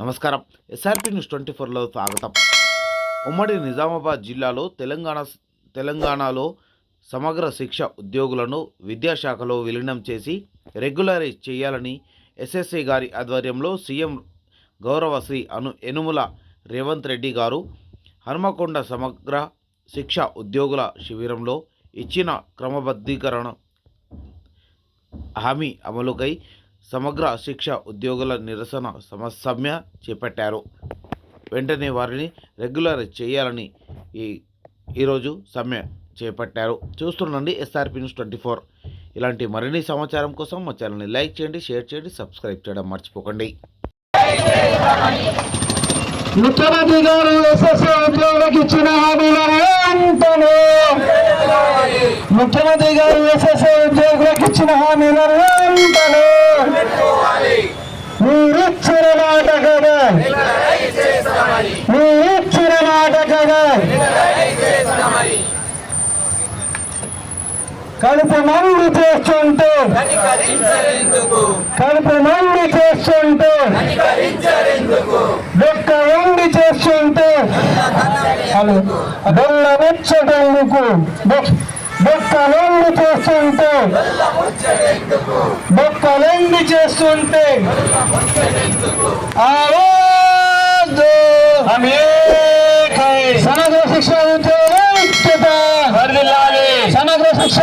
నమస్కారం. SRP news twenty ఫోర్లో స్వాగతం. ఉమ్మడి నిజామాబాద్ జిల్లాలో తెలంగాణ తెలంగాణలో సమగ్ర శిక్ష ఉద్యోగులను విద్యాశాఖలో విలీనం చేసి రెగ్యులరైజ్ చేయాలని ఎస్ఎస్సి గారి ఆధ్వర్యంలో సీఎం గౌరవశ్రీ అను ఎనుముల రేవంత్ రెడ్డి గారు హనుమకొండ సమగ్ర శిక్ష ఉద్యోగుల శిబిరంలో ఇచ్చిన క్రమబద్ధీకరణ హామీ అమలుకై సమగ్ర శిక్ష ఉద్యోగుల నిరసన సమస్య సమ్మె చేపట్టారు. వెంటనే వారిని రెగ్యులర్ చేయాలని ఈ ఈరోజు సమ్మె చేపట్టారు. చూస్తుండండి ఎస్ఆర్పి న్యూస్ ట్వంటీ ఫోర్. ఇలాంటి మరిన్ని సమాచారం కోసం మా ఛానల్ని లైక్ చేయండి షేర్ చేయండి సబ్స్క్రైబ్ చేయడం మర్చిపోకండి. ముఖ్యమంత్రి గారు ఉద్యోగులకు ఇచ్చిన హామీలను ముఖ్యమంత్రి గారు ఎస్ఎస్సీ ఉద్యోగులకు ఇచ్చిన వెంటనే మీరిచ్చిన మాట కదా మీరిచ్చిన మాట కదా కడుపు మండి చేస్తుంటే కడుపు మండి చేస్తుంటే ఒక్క వండి చేస్తుంటే హలో బొల్ల ముచ్చటెందుకు? బొక్కలెండి చేస్తుంటే. బొక్కలెండి చేస్తుంటే. ఆవద్దు సమగ్ర శిక్ష సమగ్ర శిక్ష